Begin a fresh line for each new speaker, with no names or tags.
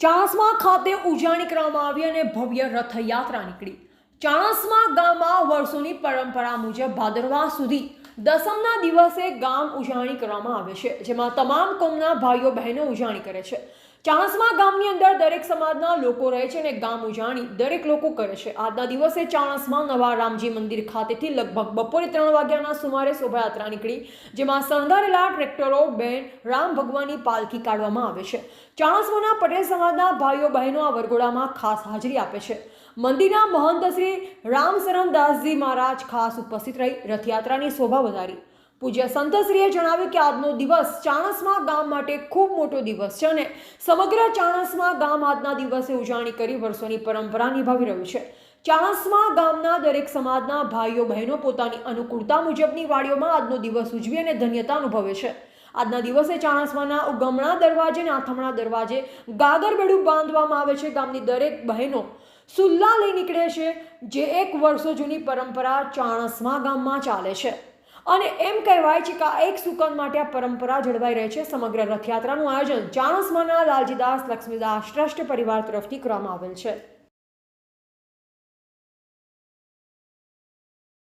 ચાણસ્મા ખાતે ઉજાણી કરવામાં આવી અને ભવ્ય રથયાત્રા નીકળી. ચાણસમા ગામમાં વર્ષોની પરંપરા મુજબ ભાદરવા સુધી દસમના દિવસે ગામ ઉજાણી કરવામાં આવે છે, જેમાં તમામ કોમના ભાઈઓ બહેનો ઉજાણી કરે છે. ચાણસ્મા ગામની અંદર દરેક સમાજના લોકો રહે છે અને ગામ ઉજાણી દરેક લોકો કરે છે. આજના દિવસે ચાણસમાં નવા રામજી મંદિર ખાતેથી લગભગ બપોરે ત્રણ વાગ્યાના સુમારે શોભાયાત્રા નીકળી, જેમાં શણગારેલા ટ્રેક્ટરો, બેન, રામ ભગવાનની પાલખી કાઢવામાં આવે છે. ચાણસમાના પટેલ સમાજના ભાઈઓ, બહેનો આ વરઘોડામાં ખાસ હાજરી આપે છે. મંદિરના મહંત શ્રી રામશરણ દાસજી મહારાજ ખાસ ઉપસ્થિત રહી, રથયાત્રાની શોભા વધારી. પૂજ્ય સંતશ્રીએ જણાવ્યું કે આજનો દિવસ ચાણસમા ગામ માટે ખૂબ મોટો દિવસ છે અને સમગ્ર ચાણસમા ગામ આજના દિવસે ઉજાણી કરી વર્ષોની પરંપરા નિભાવી રહ્યું છે. ચાણસમા ગામના દરેક સમાજના ભાઈઓ બહેનો પોતાની અનુકૂળતા મુજબની વાડીઓમાં આજનો દિવસ ઉજવી અને ધન્યતા અનુભવે છે. આજના દિવસે ચાણસમાના ઉગમણા દરવાજે અને આથમણા દરવાજે ગાગરબેડું બાંધવામાં આવે છે. ગામની દરેક બહેનો સુલ્લા લઈ નીકળે છે, જે એક વર્ષો જૂની પરંપરા ચાણસમા ગામમાં ચાલે છે. અને એમ કહેવાય છે કે આ એક સુકન માટે આ પરંપરા જળવાઈ રહે છે. સમગ્ર રથયાત્રાનું આયોજન ચાણસમાના લાલજીદાસ લક્ષ્મીદાસ ટ્રસ્ટ પરિવાર તરફથી કરવામાં આવેલ છે.